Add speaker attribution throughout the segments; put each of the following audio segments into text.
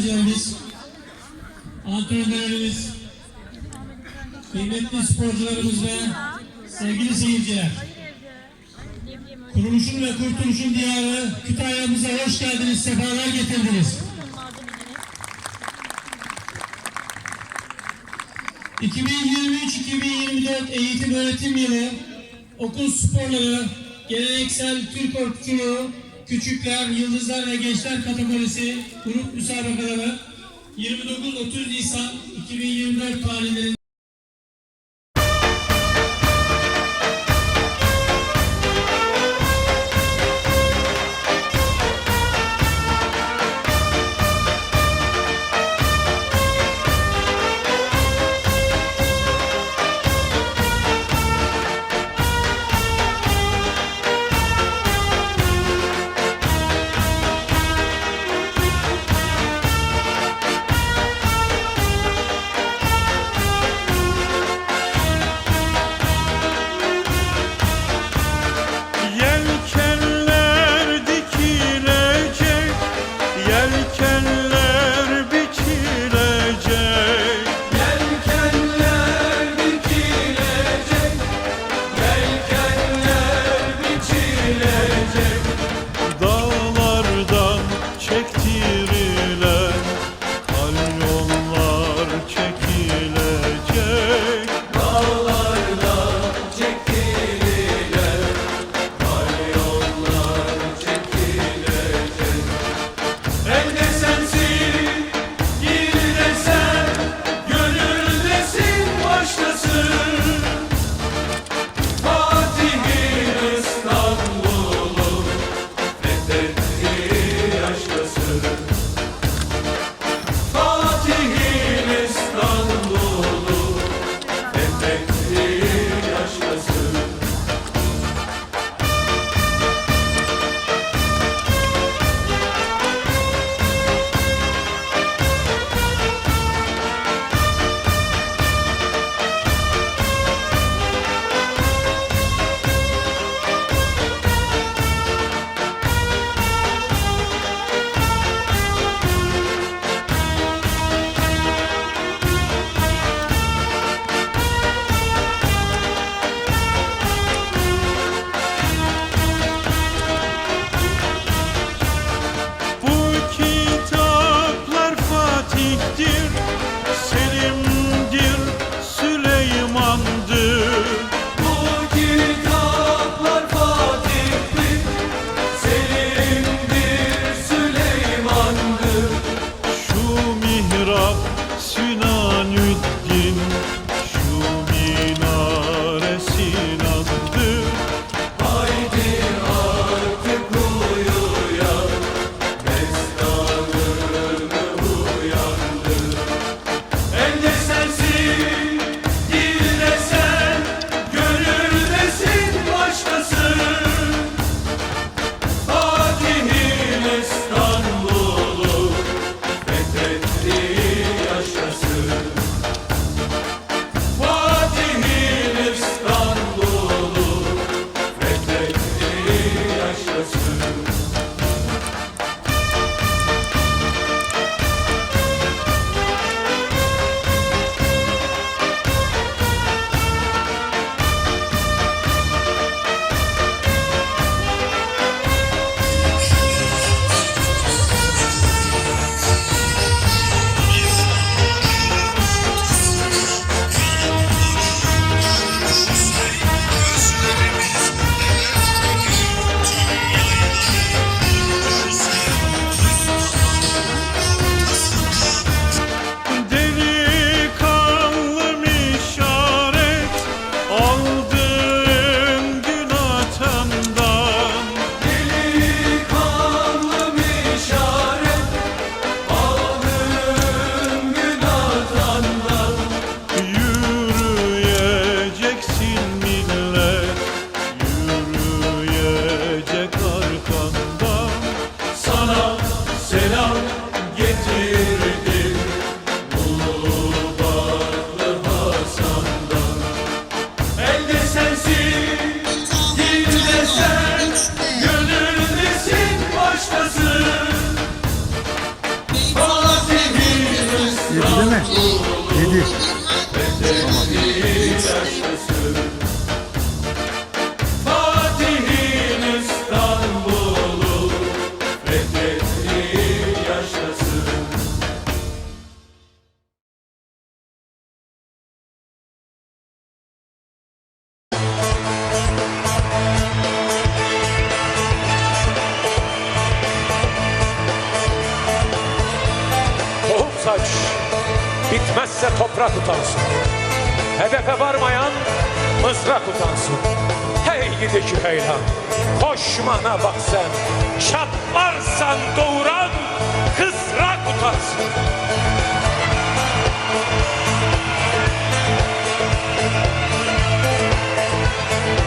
Speaker 1: yöneticilerimiz, antrenörlerimiz, kıymetli sporcularımız ve sevgili seyirciler. Kuruluşun ve kurtuluşun diyarı Kütahya'mıza hoş geldiniz, sefalar getirdiniz. 2023-2024 eğitim öğretim yılı okul sporları, geleneksel Türk okçuluğu, küçükler, yıldızlar ve gençler kategorisi grup müsabakaları 29-30 Nisan 2024 tarihlerinde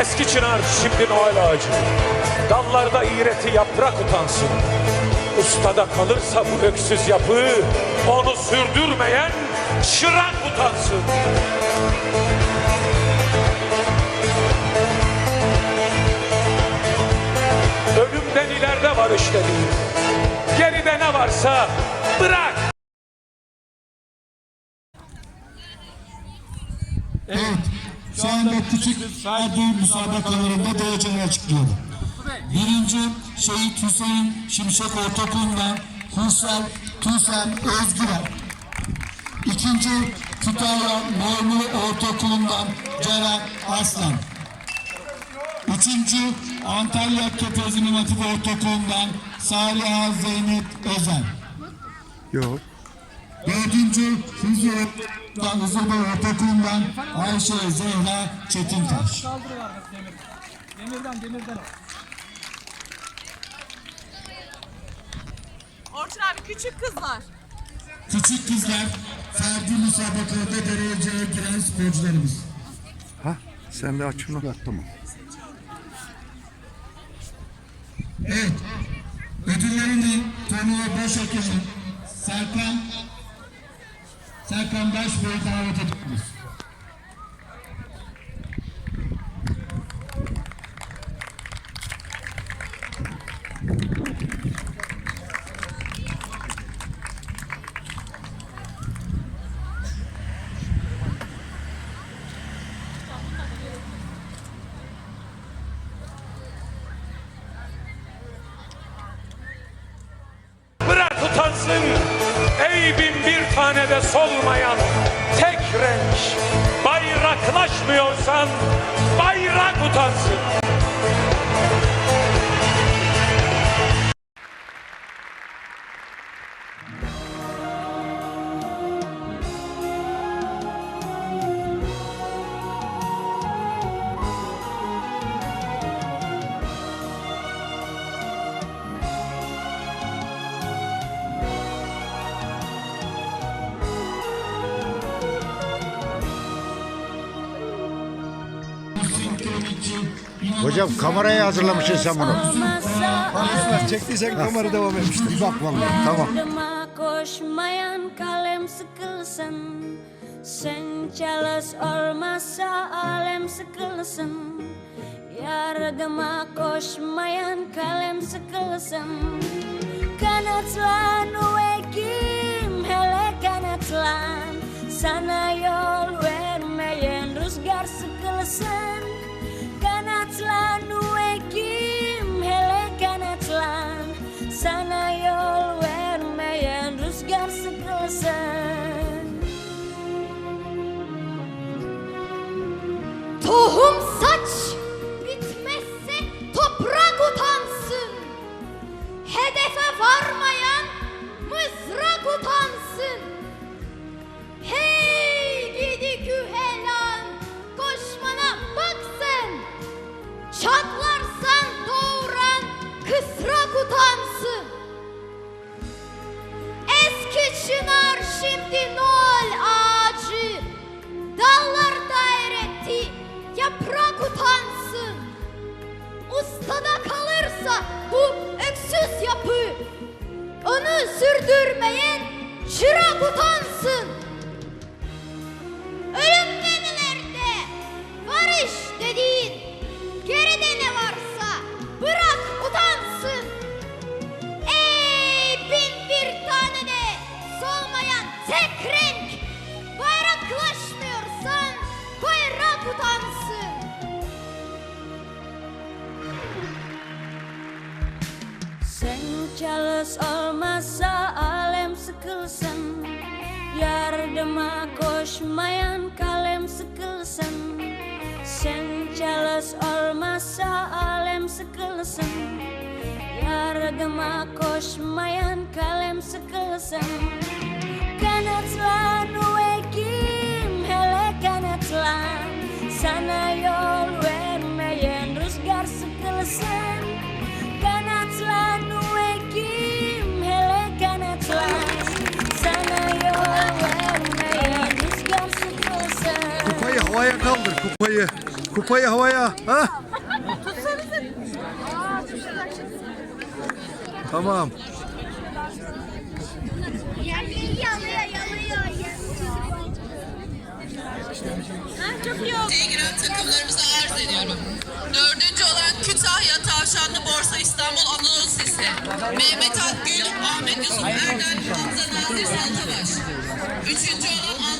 Speaker 2: Eski çınar şimdi Noel ağacı. Dallarda iğreti yaprak utansın. Ustada kalırsa bu öksüz yapı onu sürdürmeyen çırak utansın. Ölümden ileride varış dediğim. Geride ne varsa bırak.
Speaker 3: Evet. Şu anda adli müsabakalarında dereceleri açıklıyorum. Birinci Şehit Hüseyin Şimşek Ortaokulu'ndan Hussal Tusen Özgürer. İkinci Kütahya Memur Ortaokulu'ndan Ceren Aslan. Üçüncü Antalya Kepez İmam Hatip Ortaokulu'ndan Saliha Zeynep Özen.
Speaker 4: Yok.
Speaker 3: Dördüncü Huzur'dan Huzur'da Ortaokulu'ndan Ayşe Zehra Çetintaş.
Speaker 5: Demirden demirden.
Speaker 6: Orçun abi küçük kızlar.
Speaker 3: Küçük kızlar ferdi müsabakalarda dereceye giren sporcularımız.
Speaker 4: Ha? Sen de aç şunu. Tamam.
Speaker 3: Evet. Ödüllerini turnuva baş hakemi Serkan Serkan Başbey'i davet ediyoruz.
Speaker 2: Bırak utansın ey bin bir tane de solmayan tek renk. Bayraklaşmıyorsan bayrak utansın.
Speaker 4: Hocam kameraya hazırlamışsın sen bunu.
Speaker 7: Çektiysen kamera devam etmiştir.
Speaker 4: Bir bak vallahi. Tamam.
Speaker 8: Koşmayan kalem sıkılsın Sen çalış olmazsa alem sıkılsın Yardıma koşmayan kalem sıkılsın Kanatlan ve kim hele kanatlan Sana yol vermeyen rüzgar sıkılsın
Speaker 9: şimdi Noel ağacı Dallarda eretti yaprak utansın. Ustada kalırsa bu öksüz yapı Onu sürdürmeyen çırak utansın Jos olmasa alem yar
Speaker 8: Yardıma koşmayan kalem sıkılsın Sen çalış olmasa alem yar Yardıma koşmayan kalem seklesem. Kanat selalu.
Speaker 7: Kupayı. Kupayı havaya. Ha? Tamam.
Speaker 6: Listeye giren takımlarımızı arz ediyorum. Dördüncü olan Kütahya Tavşanlı Borsa İstanbul Anadolu Sesi. Mehmet Akgül, Ahmet Yusuf Erdem, Hamza Nazır Saltabaş. Üçüncü olan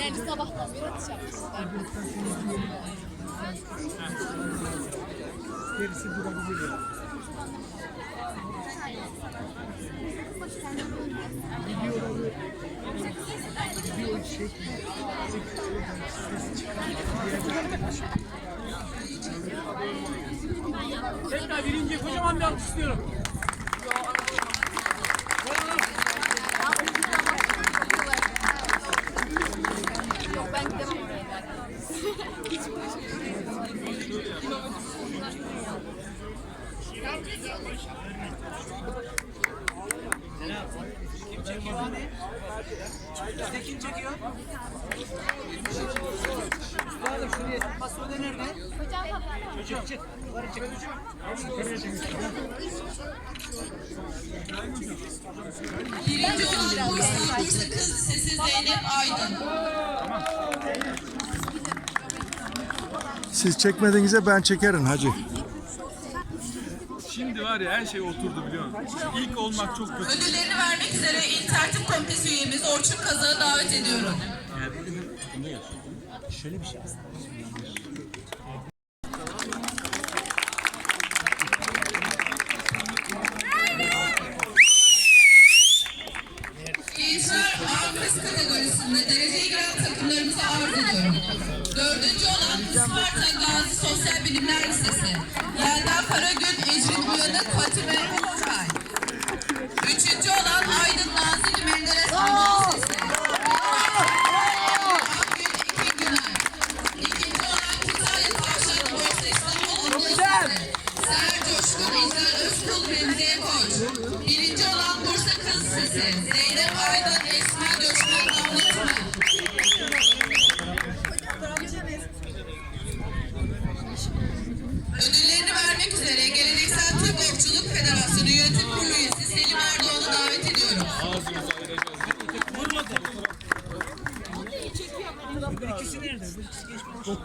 Speaker 6: yani sabahtan beri atış yapmışlar. Gerisi durabilir. Videoları video çekmek, ses
Speaker 8: çıkarmak, diğer
Speaker 5: Tekrar birinci kocaman bir alkış istiyorum.
Speaker 6: Birinci olan Bursa, Bursa Kız Lisesi Zeynep Aydın.
Speaker 7: Siz çekmediğinizde ben çekerim hacı.
Speaker 10: Şimdi var ya her şey oturdu biliyor musun? İlk olmak çok kötü.
Speaker 6: Ödüllerini vermek üzere İl Tertip Komitesi üyemiz Orçun Kazak'ı davet ediyorum. Gençler A kız kategorisinde dereceye giren takımlarımızı arz ediyorum. Dördüncü olan Isparta Gazi Sosyal Bilimler Lisesi. Yelda Karagül, Ecrin Uyanık,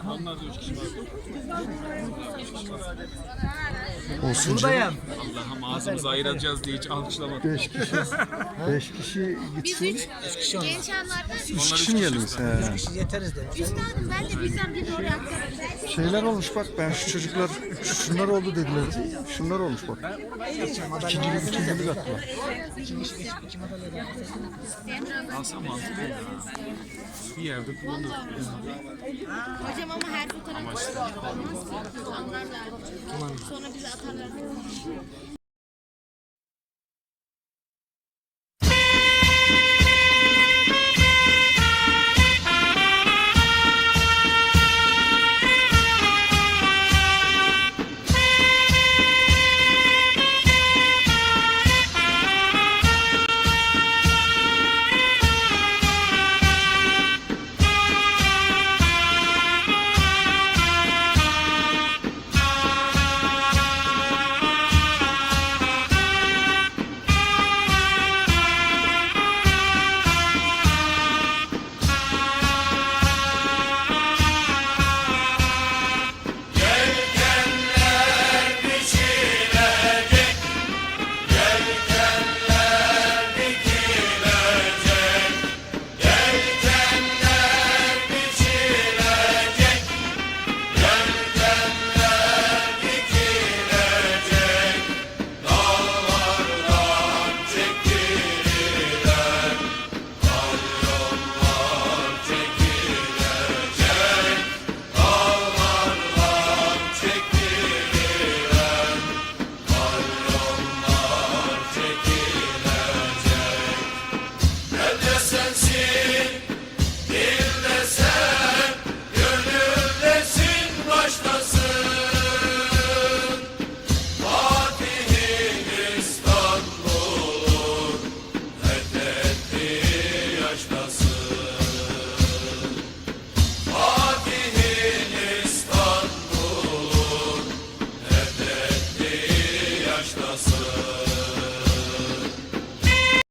Speaker 10: Onlar da üç kişi var.
Speaker 4: Olsun canım.
Speaker 10: Allah'ım ağzımızı ayıracağız diye hiç alkışlamadık.
Speaker 4: Beş kişi. Beş kişi gitsin.
Speaker 9: Genç anlarda
Speaker 4: Üç kişi mi geldiniz? He.
Speaker 9: Üstadım ben de bizden bir oraya
Speaker 4: Şeyler olmuş bak ben şu çocuklar şunlar oldu dediler. Şunlar olmuş bak. İkincilik ikincilik attılar.
Speaker 10: Alsam mantıklı ya. Bir yerde kullanır.
Speaker 9: Hocam ama her fotoğraf olmaz ki. Anlarlar. Sonra bize atarlar.